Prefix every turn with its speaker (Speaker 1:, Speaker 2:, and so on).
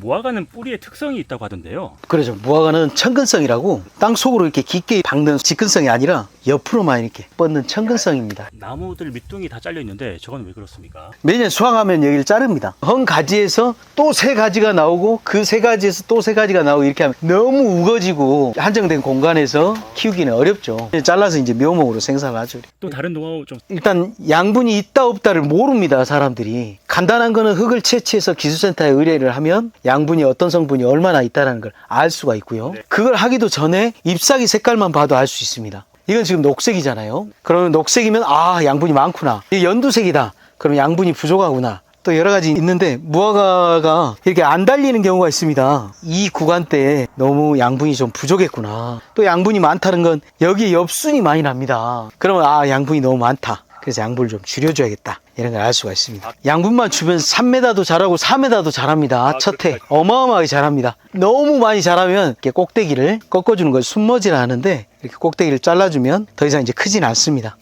Speaker 1: 무화과는 뿌리에 특성이 있다고 하던데요.
Speaker 2: 그렇죠. 무화과는 천근성이라고 땅 속으로 이렇게 깊게 박는 직근성이 아니라 옆으로만 이렇게 뻗는 천근성입니다.
Speaker 1: 나무들 밑둥이 다 잘려 있는데 저건 왜 그렇습니까?
Speaker 2: 매년 수확하면 여기를 자릅니다. 한 가지에서 또 세 가지가 나오고 그 세 가지에서 또 세 가지가 나오고 이렇게 하면 너무 우거지고 한정된 공간에서 키우기는 어렵죠. 잘라서 이제 묘목으로 생산을 하죠.
Speaker 1: 또 다른 노하우 좀
Speaker 2: 일단 양분이 있다 없다를 모릅니다 사람들이 간단한 거는 흙을 채취해서 기술센터에 의뢰를 하면 양분이 어떤 성분이 얼마나 있다는 걸 알 수가 있고요
Speaker 1: 네.
Speaker 2: 그걸 하기도 전에 잎사귀 색깔만 봐도 알 수 있습니다 이건 지금 녹색이잖아요 그러면 녹색이면 아 양분이 많구나 이게 연두색이다 그럼 양분이 부족하구나 또 여러 가지 있는데 무화과가 이렇게 안 달리는 경우가 있습니다. 이 구간대에 너무 양분이 좀 부족했구나. 또 양분이 많다는 건 여기 엽순이 많이 납니다. 그러면 아 양분이 너무 많다. 그래서 양분을 좀 줄여줘야겠다. 이런 걸 알 수가 있습니다. 양분만 주면 3m도 자라고 4m도 자랍니다. 첫 해. 어마어마하게 자랍니다. 너무 많이 자라면 이렇게 꼭대기를 꺾어주는 걸 순머지라 하는데 이렇게 꼭대기를 잘라주면 더 이상 이제 크진 않습니다.